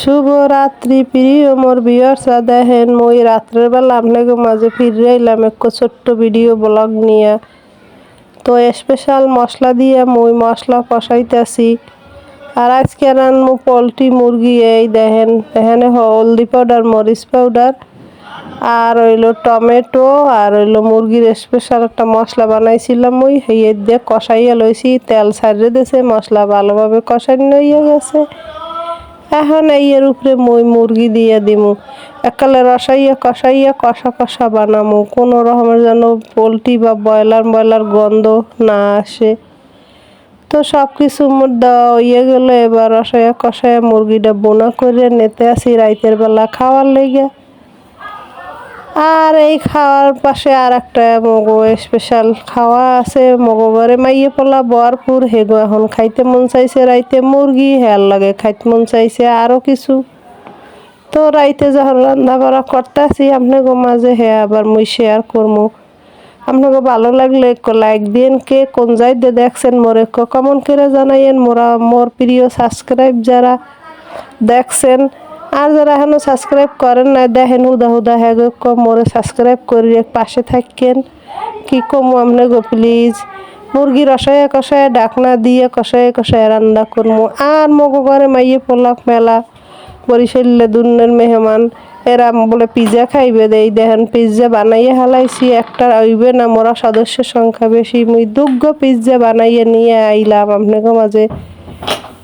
শুভ রাত্রি, প্রিয় মোর বিয়ার্সা দেখেন মই রাত্রের বেলা আপনাকে মাঝে ফিরে এলাম এক ছোট্ট ভিডিও ব্লগ নিয়ে। তো স্পেশাল মশলা দিয়ে মই মশলা কষাইতেছি। আর আজকে রান্নু পোলট্রি মুরগি, এই দেখেন, এখানে হলদি পাউডার মরিচ পাউডার আর হইল টমেটো, আর হইল মুরগির স্পেশাল একটা মশলা বানাইছিলাম ওই সেই দিয়ে কষাইয়া লইছি, তেল সারিয়ে দিয়েছে মশলা ভালোভাবে কষাই নইয়া গেছে। এখন এই এর উপরে মই মুরগি দিয়ে দিমু। একালে রসাইয়া কষাইয়া কষা কষা বানামু। কোনো রকমের যেন পোলট্রি বা ব্রয়লার ব্রয়লার গন্ধ না আসে। তো সব কিছু মোট দেওয়া হইয়া গেলো। এবার রসাইয়া কষাইয়া মুরগিটা বোনা করে নেতে আসি রাইতের বেলা। খাওয়ার লেগে আর এই খাওয়ার পাশে আর একটা মগো স্পেশাল খাওয়া আছে। মগো ঘরে মাইয়ে পোলা বরপুর হেগো এখন খাইতে মন চাইছে রাইতে মুরগি হেয়ার লাগে খাইতে মন চাইছে আরও কিছু। তো রাইতে যখন রান্না বাড়া করতেছি, আপনাকে মাঝে হ্যাঁ আবার মুই শেয়ার করব আপনাকে ভালো লাগলে লাইক দিন কে কোন যাইতে দেখছেন মোর কমন করে জানাইয়েন। মোরা মোর প্রিয় সাবস্ক্রাইব যারা দেখছেন আর যারা এখনও সাবস্ক্রাইব করেন না দেখেন হুদা হুদা হ্যাঁ মোরে সাবস্ক্রাইব করি পাশে থাকেন। কি কম আপনি গো প্লিজ মুরগি রসায় কষায় ডাকনা দিয়ে কষায় কষায় রান্না করব আর মগো ঘরে মাইয়ে পোলাপ মেলা, বরিশালে দুনের মেহমান, এরা বলে পিৎজা খাইবে দেই। দেখেন পিৎজা বানাইয়ে হালাইছি, একটা আইবে না, মোরা সদস্যের সংখ্যা বেশি। মুই দুগ্গ পিৎজা বানাইয়ে নিয়ে আইলাম আপনাকে মাঝে।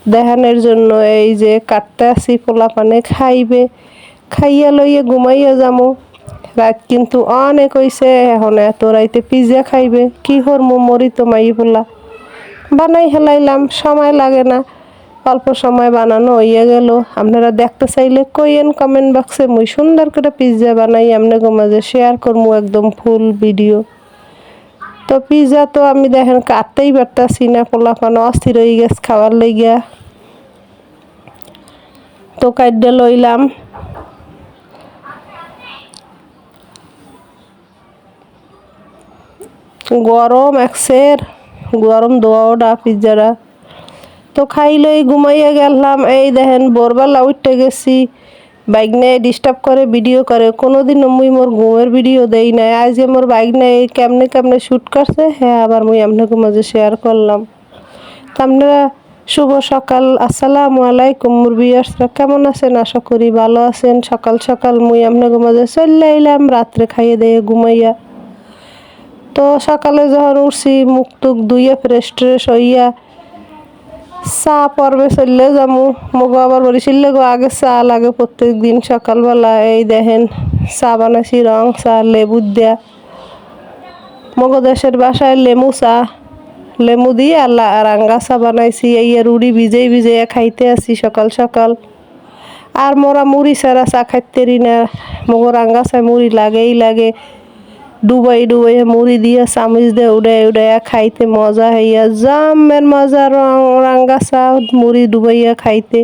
দেখানোর জন্য এই যে কাটতে আসি পোলা পানে খাইবে, খাইয়া লইয়ে ঘুমাইয়া যামো। রাত কিন্তু অনেক হইছে, এখন এত রাইতে পিজ্জা খাইবে, কি হরমো মরি তো মাই পোলা। বানাই হেলাইলাম, সময় লাগে না। অল্প সময় বানানো হইয়া গেল। আপনারা দেখতে চাইলে কইয়েন কমেন্ট বক্সে মুই সুন্দর করে পিৎজা বানাই আপনাকে মাঝে শেয়ার করব একদম ফুল ভিডিও তো পিৎজা তো আমি দেখেন কাটতেই পারতাছি না পোলা পানো অস্থির হয়ে গেছে খাওয়ার লইগা তো কাটতে লইলাম। গরম একসের, গরম দোয়াওটা পিৎজাটা তো খাই লই ঘুমাইয়া গেলাম, এই দেখেন ভোরবেলা উঠতে গেছি। বাইক নিয়ে ডিস্টার্ব করে ভিডিও করে। কোনোদিন মুই মোর ঘুমের ভিডিও দেই নাই। আজকে মোর বাইক নিয়ে কেমনে কেমনে শ্যুট করছে হ্যাঁ আবার মুই আপনাকে মাঝে শেয়ার করলাম। তো আপনারা, শুভ সকাল, আসসালামু আলাইকুম মুরবিয়ার্সরা কেমন আছেন? আশা করি ভালো আছেন। সকাল সকাল মুই আপনাকে মাঝে চলে এলাম, রাত্রে খাইয়ে দিয়ে ঘুমাইয়া। তো সকালে যখন উঠছি, মুখ টুক ধুইয়া ফ্রেশ ট্রেশ হইয়া চা পর্বে চললে যামু। মগো আবার বরিশিল্লে গো, আগে চা লাগে প্রত্যেক দিন সকালবেলা। এই দেখেন, চা বানাইছি, রং চা, লেবু দেয়া। মগো দেশের বাসায় লেমু চা লেমু দিয়ে আর রাঙ্গা চা বানাইছি। এই রুড়ি ভিজেই ভিজে খাইতে আসি সকাল সকাল। আর মোরা মুড়ি ছাড়া চা খাইতে না। মগো রাঙ্গা চা মুড়ি লাগেই লাগে। ডুবাই ডুবাই মুড়ি দিয়ে চামচ দিয়ে উড়ে উড়াইয়া খাইতে মজা হইয়া জামের মজা রাঙ্গা চা মুড়ি ডুবাইয়া খাইতে।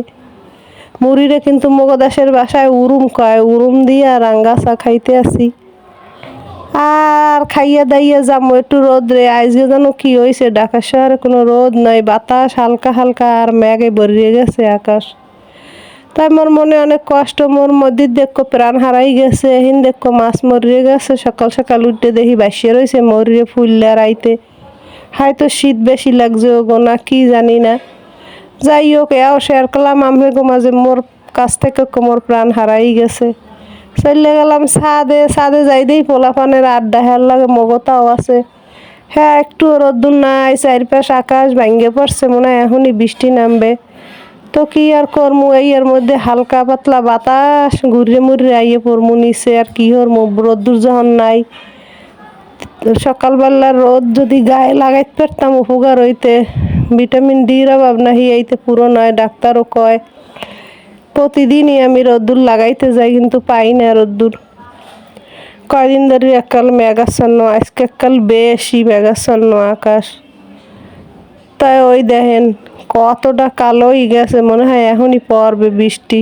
মুড়িরে কিন্তু মগদাসের বাসায় উরুম কয়, উরুম দিয়া রাঙ্গা চা খাইতে আসি। আর খাইয়া দাইয়া যাব একটু রোদ্রে, আজকে যেন কি হয়েছে ঢাকা শহরে কোনো রোদ নাই, বাতাস হালকা হালকা, আর ম্যাগে ভরিয়ে গেছে আকাশ। তাই মোর মনে অনেক কষ্ট, মোর মধ্যে দেখো প্রাণ হারাই গেছে হিন দেখো মাছ মরিয়ে গেছে, সকাল সকাল উঠতে দেখি বাসিয়ে রয়েছে মরিয়ে ফুললে রাইতে। হয়তো শীত বেশি লাগছে ও না, কি জানি না। যাই হোক, এও শেয়ার করলাম আমি গো মাঝে মোর কাছ থেকে কোমর প্রাণ হারাই গেছে। চলে গেলাম ছাদে ছাদে যাই দেই পোলাপানের আড্ডা হের লাগে মগতাও আছে। হ্যাঁ একটু রোদ্দুর নাই, চারিপাশ আকাশ ভাঙ্গে পড়ছে, মনে হয় এখনই বৃষ্টি নামবে। তো কি আর করমু? এই এর মধ্যে হালকা পাতলা বাতাস ঘুরে মুড়ে আইয়ে পড়মু নিচে। আর কি হরমু রোদ্দুর যখন নাই, সকালবেলার রোদ যদি গায়ে লাগাইতে পারতাম উপকার হইতে। ভিটামিন ডির অভাব নাহি, এইতে পুরো নয়, ডাক্তারও কয়। প্রতিদিনই আমি রোদ্দুর লাগাইতে যাই, কিন্তু পাই না রোদ্দুর। কয়দিন ধরে একাল মেঘাচ্ছন্ন, আজকে এককাল বেশি মেঘাচ্ছন্ন আকাশ। তাই ওই দেখেন কতটা কালোই গেছে, মনে হয় এখনই পড়বে বৃষ্টি।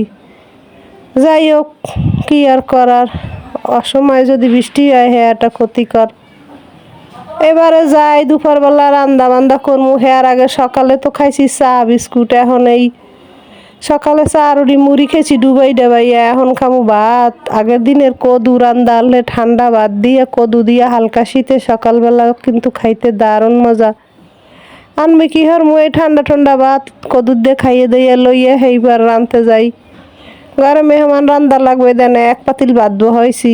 যাই হোক, কী আর করার? অসময়ে যদি বৃষ্টি হয় হ্যাঁ এটা ক্ষতিকর। এবারে যাই, দুপুরবেলা রান্দা বান্দা করব হ্যার আগে সকালে তো খাইছি চা, বিস্কুট, এখন এই সকালে চা, রুটি, মুড়ি খেয়েছি, ডুবাই ডাবাইয়া এখন খামু ভাত। আগের দিনের কদু রান্দা ঠান্ডা ভাত দিয়ে, কদু দিয়ে হালকা শীতে সকালবেলা কিন্তু খাইতে দারুণ মজা। আনবে কি হর মুই ঠান্ডা ঠান্ডা ভাত? কদুর দিয়ে খাইয়ে দিয়ে লইয়া সেইবার রানতে যাই। ঘরে মেহমান রান্দা লাগবে দেন, এক পাতিল বাধ্য হয়েছি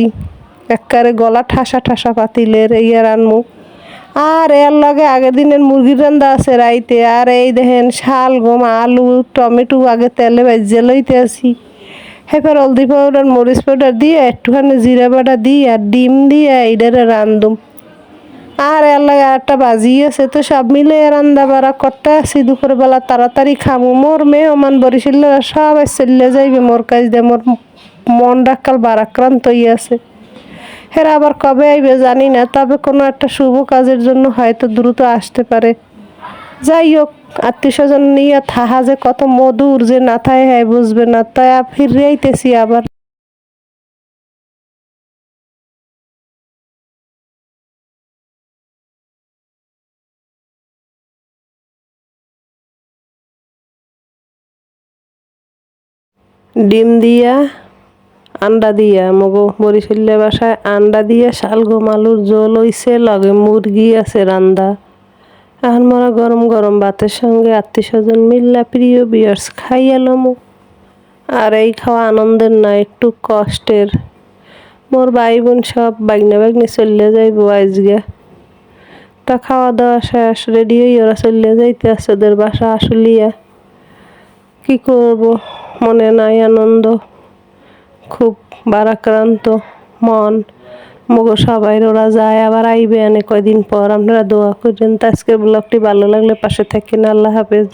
একবারে গলা ঠাসা ঠাসা পাতিলের ইয়ে রানমু। আর এর লগে আগের দিনের মুরগির রান্দা আছে রাইতে। আর এই দেখেন শাল, গম, আলু, টমেটো, আগে তেলে ভেজে লইতে আসি হেফার হলদি পাউডার, মরিচ পাউডার দিয়ে একটুখানি জিরা বাটা দিয়ে আর ডিম দিয়ে এইটারে রান্ধুম আর আর একটা বাজি আছে তো, সব মিলে রান্দা বাড়া করতে আসি দুপুরবেলা তাড়াতাড়ি খামু। মোর মেয়ে মেহমান বরিশিল সব চলে যাইবে। মোর কাজ দিয়ে মোর মন ডাক্কাল বারাক্রান্ত হয়ে আছে। হেরা আবার কবে আইবে জানি না, তবে কোনো একটা শুভ কাজের জন্য হয়তো দ্রুত আসতে পারে। যাই হোক আত্মীয় স্বজন নিয়ে থাহা যে কত মধুর যে না থায় হ্যাঁ বুঝবে না। তাই ফিরে আইতেছি আবার। ডিম দিয়া, আন্ডা দিয়া। মগো বরিশাল্লা বাসায় আন্ডা দিয়া শালগম আলুর জল হইছে, লগে মুরগি আছে রান্দা। এখন মরা গরম গরম ভাতের সঙ্গে আত্মীয় স্বজন মিল্লা প্রিয় বিয়ার্স খাইয়া লমু আর এই খাওয়া আনন্দের না, একটু কষ্টের। মোর ভাই বোন সব বাগনা বাগনি চলে যাইব আজকে তা খাওয়া দাওয়া শেষ রেডি হয়ে ওরা চলে যাইতে আছে ওদের বাসা আসলিয়া কি করব? মনে নাই আনন্দ, খুব বারাক্রান্ত মন। মগো সবাই ওরা যায়, আবার আইবে এনে কয়দিন পর। আপনারা দোয়া করেন তো আজকের ব্লগটি ভালো লাগলে পাশে থাকেন। আল্লাহ হাফেজ।